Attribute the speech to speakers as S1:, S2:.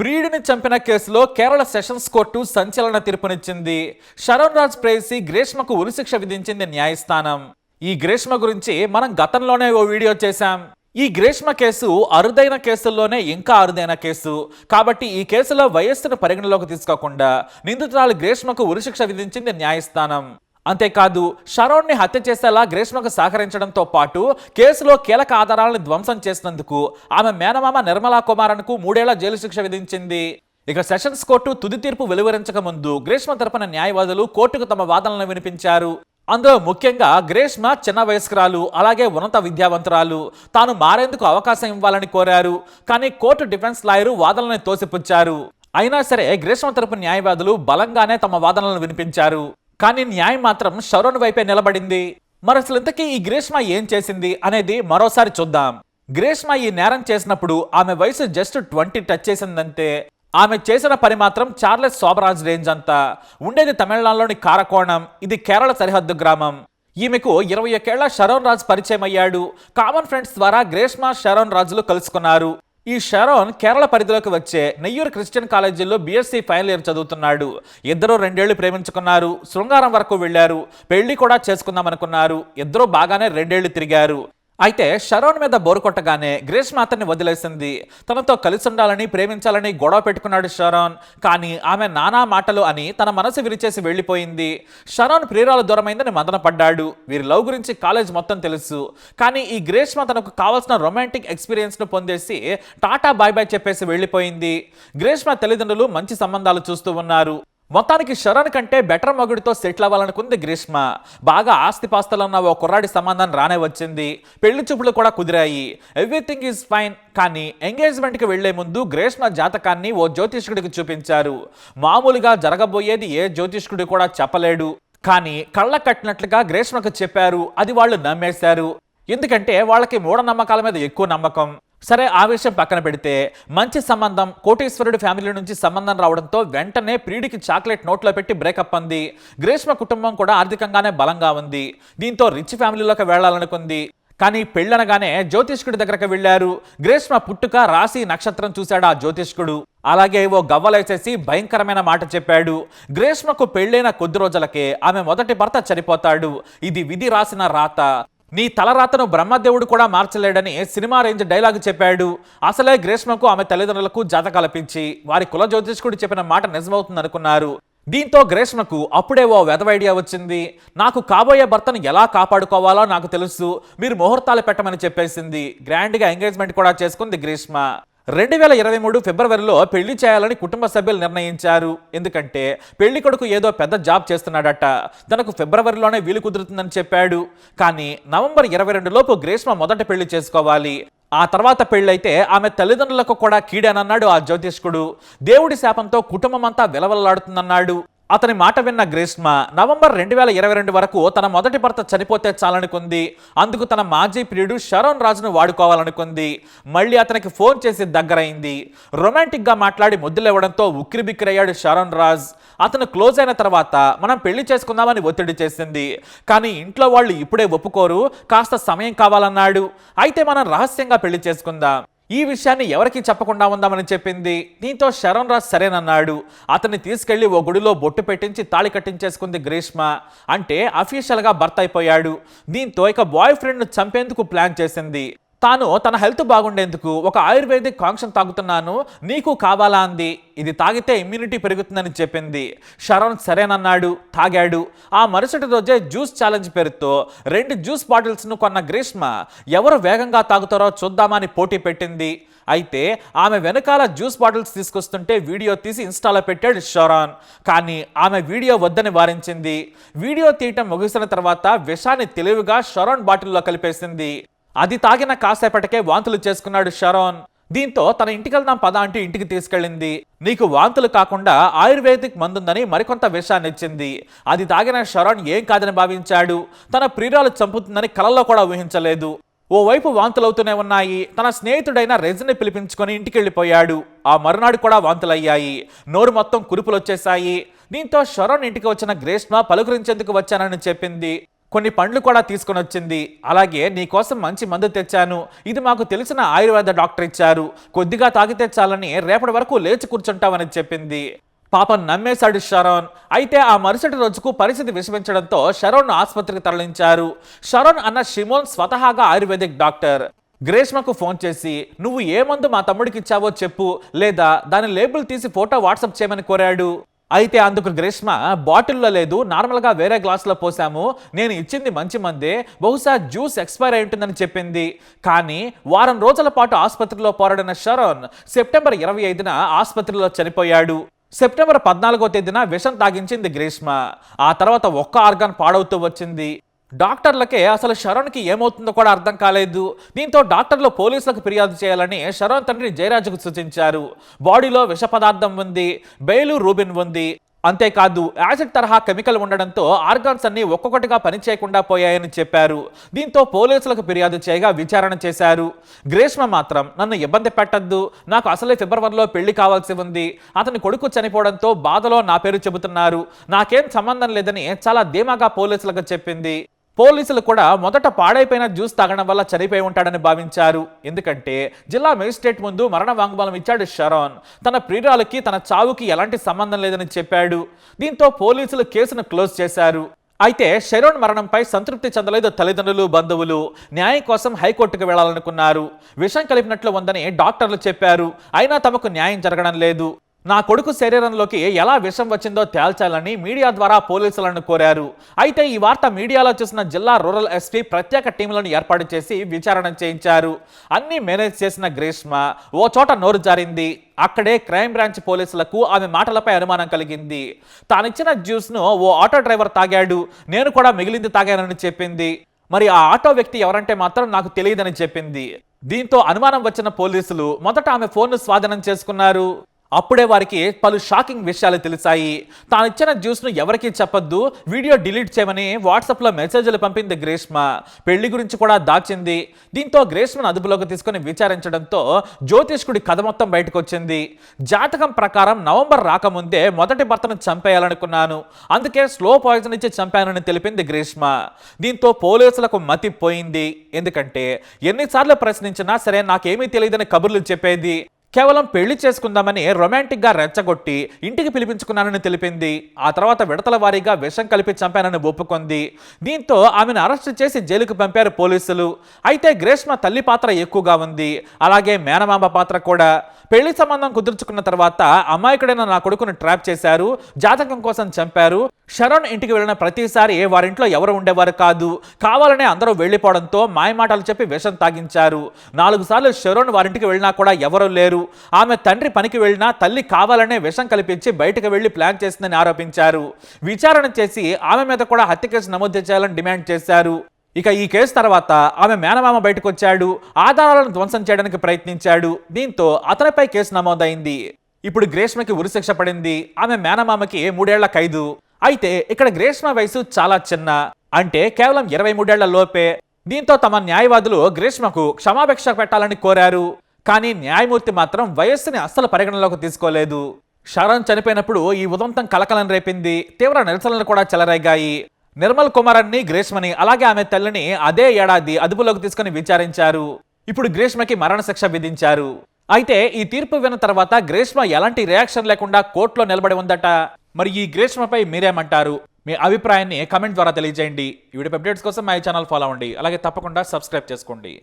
S1: ప్రియుడిని చంపిన కేసులో Kerala sessions court సంచలన తీర్పునిచ్చింది. శరణ్ రాజ్ ప్రేయసి గ్రీష్మకు ఉరిశిక్ష విధించింది న్యాయస్థానం. ఈ గ్రీష్మ గురించి మనం గతంలోనే ఓ వీడియో చేశాం. ఈ గ్రీష్మ కేసు అరుదైన కేసుల్లోనే ఇంకా అరుదైన కేసు. కాబట్టి ఈ కేసులో వయస్సును పరిగణలోకి తీసుకోకుండా నిందితురాలు గ్రీష్మకు ఉరిశిక్ష విధించింది న్యాయస్థానం. అంతేకాదు షరోన్ని హత్య చేసేలా గ్రీష్మకు సహకరించడంతో పాటు కేసులో కీలక ఆధారాలను ధ్వంసం చేసినందుకు ఆమె మేనమామ నిర్మలా కుమారన్కు మూడేళ్ళ జైలు శిక్ష విధించింది. ఇక సెషన్స్ కోర్టు తుది తీర్పు వెలువరించక ముందు గ్రీష్మ తరపున న్యాయవాదులు కోర్టుకు తమ వాదనలను వినిపించారు. అందులో ముఖ్యంగా గ్రీష్మ చిన్న వయస్కురాలు అలాగే ఉన్నత విద్యావంతురాలు. తాను మారేందుకు అవకాశం ఇవ్వాలని కోరారు కానీ కోర్టు డిఫెన్స్ లాయరు వాదనలను తోసిపుచ్చారు. అయినా సరే గ్రీష్మ తరపు న్యాయవాదులు బలంగానే తమ వాదనలను వినిపించారు. కానీ న్యాయం మాత్రం షరోన్ వైపే నిలబడింది. మరి అసలు ఇంతకీ ఈ గ్రీష్మ ఏం చేసింది అనేది మరోసారి చూద్దాం. గ్రీష్మ ఈ నేరం చేసినప్పుడు ఆమె వయసు జస్ట్ ట్వంటీ టచ్ చేసిందంటే ఆమె చేసిన పని మాత్రం చార్లెస్ శోభరాజ్ రేంజ్ అంతా. ఉండేది తమిళనాడులోని కారకోణం ఇది కేరళ సరిహద్దు గ్రామం. ఈమెకు ఇరవై ఒకేళ్ళ షరోన్ రాజ్ పరిచయం అయ్యాడు కామన్ ఫ్రెండ్స్ ద్వారా గ్రేష్మా షరోన్ రాజులు కలుసుకున్నారు. ఈ షరోన్ కేరళ పరిధిలోకి వచ్చే నెయ్యూరు క్రిస్టియన్ కాలేజీలో బీఎస్సీ ఫైనల్ ఇయర్ చదువుతున్నాడు. ఇద్దరు రెండేళ్ళు ప్రేమించుకున్నారు. శృంగారం వరకు వెళ్ళారు పెళ్ళి కూడా చేసుకుందాం అనుకున్నారు ఇద్దరు బాగానే రెండేళ్ళు తిరిగారు. అయితే శరవణ్ మీద బోరు కొట్టగానే గ్రేష్మ అతన్ని వదిలేసింది. తనతో కలిసి ఉండాలని ప్రేమించాలని గొడవ పెట్టుకున్నాడు షరోన్. కానీ ఆమె నానా మాటలు అని తన మనసు విరిచేసి వెళ్ళిపోయింది. షరోన్ ప్రియురాలు దూరమైందని మదన పడ్డాడు వీరి లవ్ గురించి కాలేజ్ మొత్తం తెలుసు. కానీ ఈ గ్రేష్మ తనకు కావాల్సిన రొమాంటిక్ ఎక్స్పీరియన్స్ను పొందేసి టాటా బాయ్ బాయ్ చెప్పేసి వెళ్ళిపోయింది. గ్రేష్మ తల్లిదండ్రులు మంచి సంబంధాలు చూస్తూ ఉన్నారు. మొత్తానికి శరణ్ కంటే బెటర్ మగుడితో సెటిల్ అవ్వాలనుకుంది గ్రీష్మ. బాగా ఆస్తిపాస్తులన్న ఓ కుర్రాడి సంబంధం రానే వచ్చింది. పెళ్ళి చూపులు కూడా కుదిరాయి. ఎవ్రీథింగ్ ఈజ్ ఫైన్ కానీ ఎంగేజ్మెంట్కి వెళ్ళే ముందు గ్రీష్మ జాతకాన్ని ఓ జ్యోతిష్కుడికి చూపించారు. మామూలుగా జరగబోయేది ఏ జ్యోతిష్కుడు కూడా చెప్పలేడు. కానీ కళ్ళ కట్టినట్లుగా గ్రీష్మకు చెప్పారు. అది వాళ్ళు నమ్మేశారు. ఎందుకంటే వాళ్ళకి మూఢనమ్మకాల మీద ఎక్కువ నమ్మకం. సరే ఆవేశం పక్కన పెడితే మంచి సంబంధం కోటేశ్వరుడి ఫ్యామిలీ నుంచి సంబంధం రావడంతో వెంటనే ప్రియుడికి చాక్లెట్ నోట్లో పెట్టి బ్రేకప్ అంది. గ్రీష్మ కుటుంబం కూడా ఆర్థికంగానే బలంగా ఉంది. దీంతో రిచ్ ఫ్యామిలీలోకి వెళ్ళాలనుకుంది కానీ పెళ్ళనగానే జ్యోతిష్కుడి దగ్గరకు వెళ్ళారు గ్రీష్మ పుట్టుక రాశి నక్షత్రం చూశాడు ఆ జ్యోతిష్కుడు. అలాగే ఓ గవ్వలేసేసి భయంకరమైన మాట చెప్పాడు. గ్రీష్మకు పెళ్ళైన కొద్ది రోజులకే ఆమె మొదటి భర్త చనిపోతాడు. ఇది విధి రాసిన రాత. నీ తలరాతను బ్రహ్మదేవుడు కూడా మార్చలేడని సినిమా రేంజ్ డైలాగ్ చెప్పాడు. అసలే గ్రీష్మకు ఆమె తల్లిదండ్రులకు జాత కల్పించి వారి కుల జ్యోతిష్కుడు చెప్పిన మాట నిజమవుతుంది అనుకున్నారు. దీంతో గ్రీష్మకు అప్పుడే ఓ వెధవ ఐడియా వచ్చింది. నాకు కాబోయే భర్తను ఎలా కాపాడుకోవాలో నాకు తెలుసు. మీరు ముహూర్తాలు పెట్టమని చెప్పేసింది. గ్రాండ్గా ఎంగేజ్మెంట్ కూడా చేసుకుంది గ్రీష్మ. రెండు వేల ఇరవై మూడు ఫిబ్రవరిలో పెళ్ళి చేయాలని కుటుంబ సభ్యులు నిర్ణయించారు. ఎందుకంటే పెళ్ళి కొడుకు ఏదో పెద్ద జాబ్ చేస్తున్నాడట. తనకు ఫిబ్రవరిలోనే వీలు కుదురుతుందని చెప్పాడు. కానీ నవంబర్ ఇరవై రెండు లోపు గ్రీష్మ మొదట పెళ్ళి చేసుకోవాలి. ఆ తర్వాత పెళ్ళైతే ఆమె తల్లిదండ్రులకు కూడా కీడనన్నాడు ఆ జ్యోతిష్కుడు. దేవుడి శాపంతో కుటుంబం అంతా విలవల్లాడుతుందన్నాడు. అతని మాట విన్న గ్రీష్మ నవంబర్ రెండు వేల ఇరవై రెండు వరకు తన మొదటి భర్త చనిపోతే చాలనుకుంది. అందుకు తన మాజీ ప్రియుడు షరోన్ రాజును వాడుకోవాలనుకుంది. మళ్ళీ అతనికి ఫోన్ చేసి దగ్గరైంది. రొమాంటిక్గా మాట్లాడి ముద్దులివ్వడంతో ఉక్కిరిబిక్కిరయ్యాడు షరోన్ రాజ్. అతను క్లోజ్ అయిన తర్వాత మనం పెళ్ళి చేసుకుందామని ఒత్తిడి చేసింది. కానీ ఇంట్లో వాళ్ళు ఇప్పుడే ఒప్పుకోరు కాస్త సమయం కావాలన్నాడు. అయితే మనం రహస్యంగా పెళ్ళి చేసుకుందాం. ఈ విషయాన్ని ఎవరికీ చెప్పకుండా ఉందామని చెప్పింది? దీంతో శరణ్ రాజ్ సరేనన్నాడు. అతన్ని తీసుకెళ్ళి ఓ గుడిలో బొట్టు పెట్టించి తాళి కట్టించేసుకుంది గ్రీష్మ. అంటే అఫీషియల్గా భర్త అయిపోయాడు. దీంతో ఇక బాయ్ ఫ్రెండ్ను చంపేందుకు ప్లాన్ చేసింది. తాను తన హెల్త్ బాగుండేందుకు ఒక ఆయుర్వేదిక్ కాంక్షన్ తాగుతున్నాను నీకు కావాలా అంది. ఇది తాగితే ఇమ్యూనిటీ పెరుగుతుందని చెప్పింది. శరణ్ సరేనన్నాడు తాగాడు. ఆ మరుసటి రోజే జ్యూస్ ఛాలెంజ్ పేరుతో రెండు జ్యూస్ బాటిల్స్ను కొన్న గ్రీష్మ ఎవరు వేగంగా తాగుతారో చూద్దామని పోటీ పెట్టింది. అయితే ఆమె వెనకాల జ్యూస్ బాటిల్స్ తీసుకొస్తుంటే వీడియో తీసి ఇన్స్టాలో పెట్టాడు షరాన్ కానీ ఆమె వీడియో వద్దని వారించింది. వీడియో తీయటం ముగిసిన తర్వాత విషాన్ని తెలివిగా షరాన్ బాటిల్లో కలిపేసింది. అది తాగిన కాసేపటికే వాంతులు చేసుకున్నాడు షరోన్. దీంతో తన ఇంటికి వెళ్దాం పద అంటూ ఇంటికి తీసుకెళ్ళింది. నీకు వాంతులు కాకుండా ఆయుర్వేదిక్ మందుందని మరికొంత విషయాన్ని ఇచ్చింది అది తాగిన షరోన్ ఏం కాదని భావించాడు. తన ప్రియురాలు చంపుతుందని కలలో కూడా ఊహించలేదు. ఓవైపు వాంతులవుతూనే ఉన్నాయి. తన స్నేహితుడైన రెజ్ని పిలిపించుకొని ఇంటికి వెళ్ళిపోయాడు ఆ మరునాడు కూడా వాంతులయ్యాయి. నోరు మొత్తం కురుపులు వచ్చేశాయి దీంతో షరోన్ ఇంటికి వచ్చిన గ్రేష్మ పలుకరించేందుకు వచ్చానని చెప్పింది. కొన్ని పండ్లు కూడా తీసుకొని వచ్చింది. అలాగే నీకోసం మంచి మందు తెచ్చాను. ఇది మాకు తెలిసిన ఆయుర్వేద డాక్టర్ ఇచ్చారు. కొద్దిగా తాగితే చాలని రేపటి వరకు లేచి కూర్చుంటామని చెప్పింది. పాపం నమ్మేశాడు షరోన్. అయితే ఆ మరుసటి రోజుకు పరిస్థితి విషమించడంతో షరోన్ ఆసుపత్రికి తరలించారు. షరోన్ అన్న షిమోన్ స్వతహాగా ఆయుర్వేదిక్ డాక్టర్. గ్రేష్మకు ఫోన్ చేసి నువ్వు ఏ మందు మా తమ్ముడికి ఇచ్చావో చెప్పు. లేదా దాని లేబుల్ తీసి ఫోటో వాట్సాప్ చేయమని కోరాడు. అయితే అందుకు గ్రీష్మ బాటిల్లో లేదు నార్మల్గా వేరే గ్లాసులో పోసాము నేను ఇచ్చింది మంచి మందే బహుశా జ్యూస్ ఎక్స్పైర్ అయి ఉంటుందని చెప్పింది. కానీ వారం రోజుల పాటు ఆసుపత్రిలో పోరాడిన షరోన్ సెప్టెంబర్ ఇరవై ఐదున ఆసుపత్రిలో చనిపోయాడు. సెప్టెంబర్ పద్నాలుగో తేదీన విషం తాగించింది గ్రీష్మ. ఆ తర్వాత ఒక్క ఆర్గాన్ పాడవుతూ వచ్చింది. డాక్టర్లకే అసలు శరణ్కి ఏమవుతుందో కూడా అర్థం కాలేదు. దీంతో డాక్టర్లు పోలీసులకు ఫిర్యాదు చేయాలని శరణ్ తండ్రి జయరాజుకు సూచించారు. బాడీలో విష పదార్థం ఉంది బెయిలు రూబిన్ ఉంది. అంతేకాదు యాసిడ్ తరహా కెమికల్ ఉండడంతో ఆర్గాన్స్ అన్ని ఒక్కొక్కటిగా పనిచేయకుండా పోయాయని చెప్పారు. దీంతో పోలీసులకు ఫిర్యాదు చేయగా విచారణ చేశారు. గ్రేష్మ మాత్రం నన్ను ఇబ్బంది పెట్టద్దు. నాకు అసలే ఫిబ్రవరిలో పెళ్ళి కావాల్సి ఉంది. అతని కొడుకు చనిపోవడంతో బాధలో నా పేరు చెబుతున్నారు. నాకేం సంబంధం లేదని చాలా ధీమాగా పోలీసులకు చెప్పింది. పోలీసులు కూడా మొదట పాడైపోయిన జ్యూస్ తాగడం వల్ల చనిపోయి ఉంటాడని భావించారు. ఎందుకంటే జిల్లా మేజిస్ట్రేట్ ముందు మరణ వాంగ్మూలం ఇచ్చాడు షరోన్ తన ప్రియురాలకి తన చావుకి ఎలాంటి సంబంధం లేదని చెప్పాడు. దీంతో పోలీసులు కేసును క్లోజ్ చేశారు. అయితే షరోన్ మరణంపై సంతృప్తి చెందలేదు తల్లిదండ్రులు బంధువులు. న్యాయం కోసం హైకోర్టుకు వెళ్ళాలనుకున్నారు. విషం కలిపినట్లు ఉందని డాక్టర్లు చెప్పారు. అయినా తమకు న్యాయం జరగడం లేదు. నా కొడుకు శరీరంలోకి ఎలా విషం వచ్చిందో తేల్చాలని మీడియా ద్వారా పోలీసులను కోరారు. అయితే ఈ వార్త మీడియాలో చూసిన జిల్లా రూరల్ ఎస్పీ ప్రత్యేక టీంలను ఏర్పాటు చేసి విచారణ చేయించారు. అన్ని మేనేజ్ చేసిన గ్రీష్మ ఓ చోట నోరు జారింది. అక్కడే క్రైమ్ బ్రాంచ్ పోలీసులకు ఆమె మాటలపై అనుమానం కలిగింది. తానిచ్చిన జ్యూస్ను ఓ ఆటో డ్రైవర్ తాగాడు. నేను కూడా మిగిలింది తాగానని చెప్పింది. మరి ఆ ఆటో వ్యక్తి ఎవరంటే మాత్రం నాకు తెలియదని చెప్పింది. దీంతో అనుమానం వచ్చిన పోలీసులు మొదట ఆమె ఫోన్ను స్వాధీనం చేసుకున్నారు. అప్పుడే వారికి పలు షాకింగ్ విషయాలు తెలిసాయి. తాను ఇచ్చిన జ్యూస్ను ఎవరికీ చెప్పొద్దు. వీడియో డిలీట్ చేయమని వాట్సాప్లో మెసేజ్లు పంపింది గ్రేష్మ. పెళ్ళి గురించి కూడా దాచింది. దీంతో గ్రీష్మను అదుపులోకి తీసుకుని విచారించడంతో జ్యోతిష్కుడి కథ మొత్తం బయటకు వచ్చింది జాతకం ప్రకారం నవంబర్ రాకముందే మొదటి భర్తను చంపేయాలనుకున్నాను. అందుకే స్లో పాయిజన్ ఇచ్చి చంపానని తెలిపింది గ్రీష్మ. దీంతో పోలీసులకు మతి పోయింది. ఎందుకంటే ఎన్నిసార్లు ప్రశ్నించినా సరే నాకేమీ తెలియదని కబుర్లు చెప్పేది. కేవలం పెళ్ళి చేసుకుందామని రొమాంటిక్గా రెచ్చగొట్టి ఇంటికి పిలిపించుకున్నానని తెలిపింది. ఆ తర్వాత విడతల వారీగా విషం కలిపి చంపానని ఒప్పుకుంది. దీంతో ఆమెను అరెస్ట్ చేసి జైలుకు పంపారు పోలీసులు. అయితే గ్రేష్మ తల్లి పాత్ర ఎక్కువగా ఉంది. అలాగే మేనమామ పాత్ర కూడా. పెళ్ళి సంబంధం కుదుర్చుకున్న తర్వాత అమాయకుడైన నా కొడుకును ట్రాప్ చేశారు. జాతకం కోసం చంపారు. శరణ్ ఇంటికి వెళ్ళిన ప్రతిసారి వారింట్లో ఎవరు ఉండేవారు కాదు. కావాలనే అందరూ వెళ్ళిపోవడంతో మాయమాటలు చెప్పి విషం తాగించారు. నాలుగు సార్లు శరణ్ వారింటికి వెళ్ళినా కూడా ఎవరూ లేరు. ఆమె తండ్రి పనికి వెళ్ళినా తల్లి కావాలనే విషం కల్పించి బయటకు వెళ్ళి ప్లాన్ చేసిందని ఆరోపించారు. విచారణ చేసి ఆమె మీద కూడా హత్య కేసు నమోదు చేయాలని డిమాండ్ చేశారు. ఇక ఈ కేసు తర్వాత ఆమె మేనమామ బయటకు వచ్చాడు ఆధారాలను ధ్వంసం చేయడానికి ప్రయత్నించాడు. దీంతో అతనిపై కేసు నమోదైంది. ఇప్పుడు గ్రేష్మకి ఉరిశిక్ష పడింది. ఆమె మేనమామకి మూడేళ్ళ ఖైదు. అయితే ఇక్కడ గ్రేష్మ వయసు చాలా చిన్న. అంటే కేవలం ఇరవై మూడేళ్ళ లోపే. దీంతో తమ న్యాయవాదులు గ్రీష్మకు క్షమాభిక్ష పెట్టాలని కోరారు. కానీ న్యాయమూర్తి మాత్రం వయస్సుని అస్సలు పరిగణలోకి తీసుకోలేదు. శరణ్ చనిపోయినప్పుడు ఈ ఉదంతం కలకలం రేపింది. తీవ్ర నిరసనలు కూడా చెలరేగాయి. నిర్మల్ కుమారాన్ని గ్రీష్మని అలాగే ఆమె తల్లిని అదే ఏడాది అదుపులోకి తీసుకుని విచారించారు. ఇప్పుడు గ్రీష్మకి మరణశిక్ష విధించారు. అయితే ఈ తీర్పు విన్న తర్వాత గ్రీష్మ ఎలాంటి రియాక్షన్ లేకుండా కోర్టులో నిలబడి ఉందట. మరి ఈ గ్రీష్మపై మీరేమంటారు? మీ అభిప్రాయాన్ని కమెంట్ ద్వారా తెలియజేయండి. ఈ వీడియో అప్డేట్స్ కోసం మా ఛానల్ ఫాలో అవ్వండి. అలాగే తప్పకుండా సబ్స్క్రైబ్ చేసుకోండి.